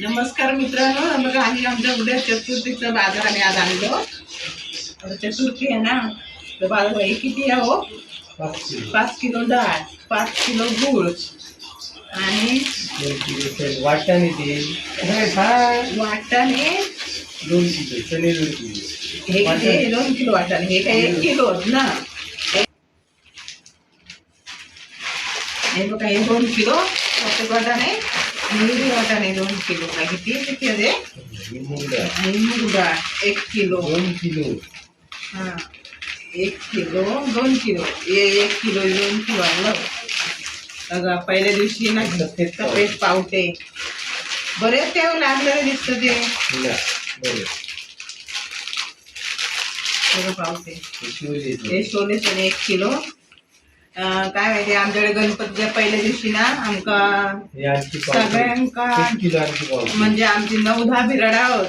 नमस्कार मित्रांनो बघा आम्ही आमच्या उद्या चतुर्थीचा बाजार आम्ही आज आणलो आता चतुर्थी आहे ना तर बाजार बाई किती आहे हो? पाच किलो डाळ पाच किलो गूळ. आणि वाटाणे ते. हे काय वाटाणे. दोन किलो चणे दोन किलो हे किती हे दोन किलो वाटाणे हे काय एक किलो ना? हे बघा हे दोन किलो प्रत्येक वाटाणे. आणि हिरवी वाटाणे दोन किलो काय किती किती आहे ते? ही मूग डाळ. आणि मूग डाळ एक किलो दोन किलो हा एक किलो दोन किलो ए एक किलो दोन किलो आणलं बघा पहिल्या दिवशी ना सफेद पाव. सफेद पावटे बरेच ते लागलेले दिसत ते ना, बरं. बघा पावटे हे शिवले ते. हे सोने सोने एक किलो अं, काय माहिती आमच्याकडे गणपतीच्या पहिल्या दिवशी ना आमका सगळ्यांका म्हणजे आमची नऊ दहा बिराडा आहोत.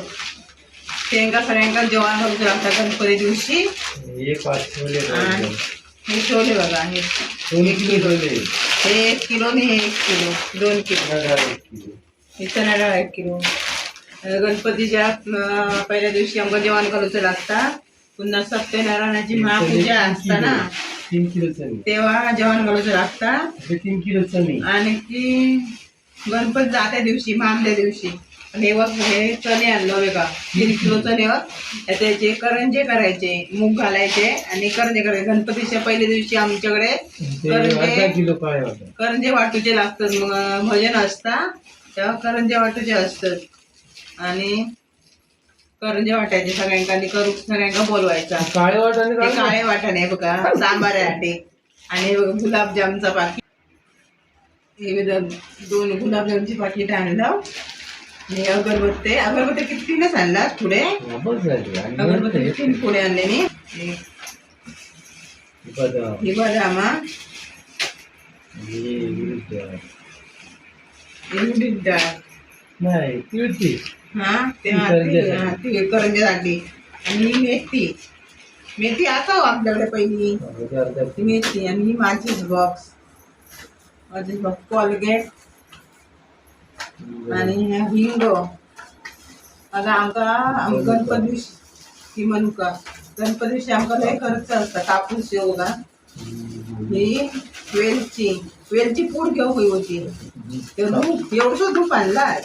सगळ्यांका जेवण घालून लागतात गणपती दिवशी. हे छोले बघा हे हे एक किलो आणि हे एक किलो दोन किलो. हे चणा डाळ एक किलो. गणपतीच्या पहिल्या दिवशी आमका जेवण घालूचं लागता. पुन्हा सत्यनारायणाची महापूजा असता ना. तीन किलो चणे. तेव्हा जेवण घालूचं लागता हे तीन किलो चणे. आणि की गणपती जात्या दिवशी मामल्या दिवशी. आणि हे बघ हे चणे आणलं बघा. तीन किलो चणेवर त्याचे करंजे करायचे मूग घालायचे आणि करंजे करायचे. गणपतीच्या पहिल्या दिवशी आमच्याकडे ते अर्धा करंजे किलो काय होता करंजे वाटूचे लागतात. मग भजन असता तेव्हा करंजे वाटूचे असतात. आणि करंजे वाटायचे सगळ्यांका आणि करू सगळ्यांका बोलवायचा. काळे वाटाणे काळे वाटाणे बघा सांबाराटे आणि हे बघा गुलाबजामचा पाकिट. हे बघा दोन गुलाबजामची पाकिट आणलं. आणि अगरबत्ते. अगरबत्ते किती तीनच आणला पुढे? आणि अगरबत्ते तीन पुढे आणले नी हे बदाम. ही बदामा हे. ही उडीद डाळ. नाही हा ते ती हा, करंजे ती- हा, ती करंजेसाठी आणि ही मेथी. मेथी आता हो आपल्याकडे पहिली मेथी आणि ही माझीच बॉक्स माझीच बॉक्स कॉलगेट आणि हिंग. आता आमका आम गणपती ही म्हणू का गणपती दिवशी आमका लय खर्च असता कापूस शेवगा. ही वेलची वेलची पूड घेऊ होई होती. ते धूप एवढं धूप आणलाय.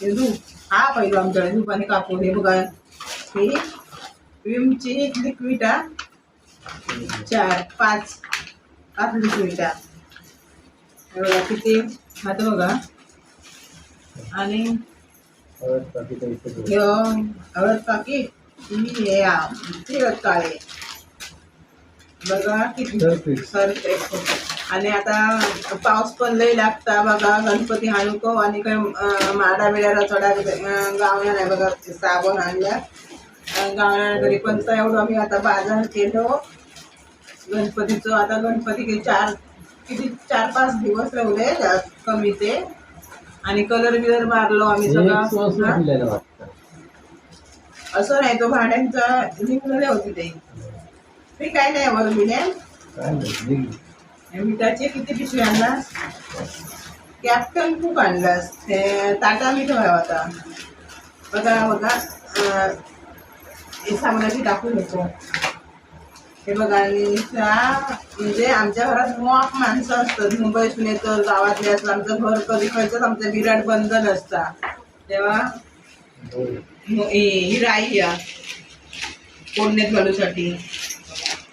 ते धूप हा पहिलं आमच्याकडे धूप आणि कापूर हे बघा. ही विमची लिक्विड चार पाच. पाच लिक्विड हे बघा किती. आता बघा. आणि हळद पाकीट हळद पाकिट. ही हे काळे बघा किती. सरपीठ. आणि आता पाऊस पण लय लागता बघा गणपती हाणूको आणि काय माडा बिड्याला चढा गावण्या नाही बघा साबण आणल्या गावण्या घरी पण तर एवढं आम्ही आता बाजार केलो गणपतीचं आता गणपती चार किती चार पाच दिवस जास्त कमी ते आणि कलर बिलर मारलो आम्ही सगळं. असं नाही तो भाड्यांचा निघलेले होते ते मी काय नाही वर मिळेल. मिठाचे किती पिशवी आणलास? कॅप्टन खूप आणलास. ते टाटा मीठ हवा होता. बघा बघा. हे साबणाची टाकून येतो हे बघा म्हणजे आमच्या घरात मॉप माणसं असतात. मुंबईतून येतं गावातले असतं आमचं घर कधी खायचं आमचं विराट बंधन असता. तेव्हा हे राई या. फोडण्यात घालूसाठी.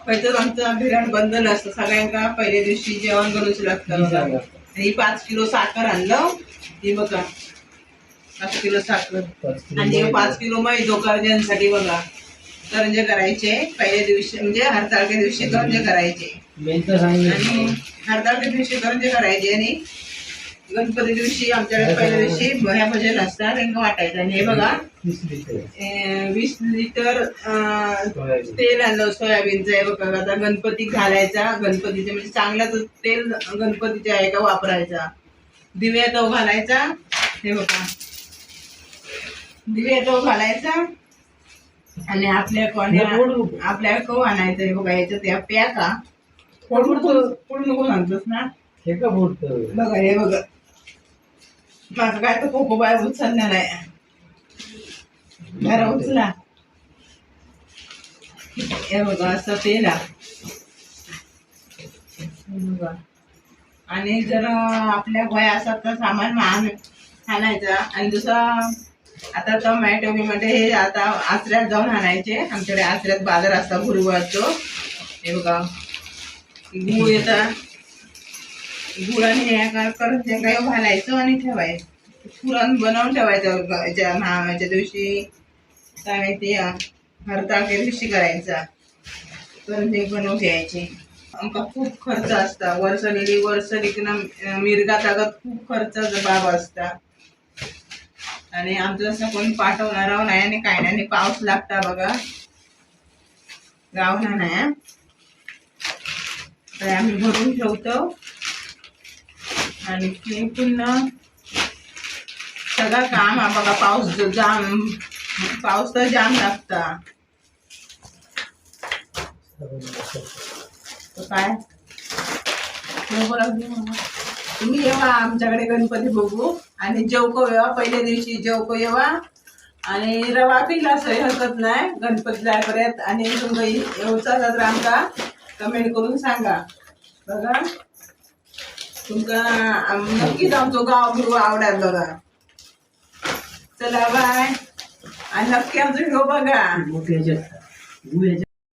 पहिलं आमचं बिराण बंधन असतं सगळ्यांका पहिल्या दिवशी जेवण घालूच लागतं. ही. आणि पाच किलो साखर आणलं. ही बघा. पाच किलो साखर. आणि. पाच किलो मैदो करंज्यांसाठी बघा. करंजे करायचे. पहिल्या दिवशी म्हणजे हरताळच्या दिवशी करंजे करायचे. आणि हरताळच्या दिवशी करंजे करायचे. आणि गणपती दिवशी आमच्याकडे पहिल्या दिवशी ह्या भजन असतात त्यांना वाटायचं. आणि हे बघा. वीस लिटर. तेल आणलं सोयाबीनचं आहे बघा आता गणपती घालायचा. गणपतीचे म्हणजे चांगलाच तेल गणपतीच्या आहे का वापरायचा. दिव्या तो घालायचा हे बघा. दिव्या तो घालायचा आणि आपल्या कोण्या. आपल्या कव आणायचं हे बघा याच्यात त्या प्या का पोट नको. सांगतोस ना? हे का? बघा हे बघा. माझं काय तर कोको बाय उचलणार नाही जरा उचला. हे बघा असं. हे बघा. आणि जर आपल्या गोया असतात तर सामान आण आणायचा. आणि दुसरा आता टोमॅटो बिमॅटो हे आता आचऱ्यात जाऊन आणायचे. आमच्याकडे आचऱ्यात बाजार असता असतो हे बघा. गुळ येतात गुळाने हे का- करून ते काय घालायचं आणि ठेवायचं. पुरण बनवून ठेवायचं नावाच्या दिवशी. काय ते हरताळच्या दिवशी करायचा. करून ते बनवून घ्यायचे. आमका खूप खर्च असता. वर्सणीली वर्सणीक ना मिरगा तागत खूप खर्च बाब असता. आणि आमचं असं कोण पाठवणार नाही आणि काय नाही. पाऊस लागता बघा. गावना नाही तर आम्ही भरून ठेवतो. आणि पुन्हा सगळं काम हा बघा पाऊस जाम पाऊस तर जाम लागता. तर काय? नको लागली तुम्ही येवा आमच्याकडे गणपती बघू. आणि जेवको येवा पहिल्या दिवशी जेवको येवा. आणि रवा पिला सही हरकत नाही. गणपती जायपर्यंत आणि तुमचं येऊचा तर आमका कमेंट करून सांगा. बघा. तुमका नक्कीच आमचं गाव बिव आवडेल बघा. चला बाय आणि नक्की आमचं व्हिडिओ बघा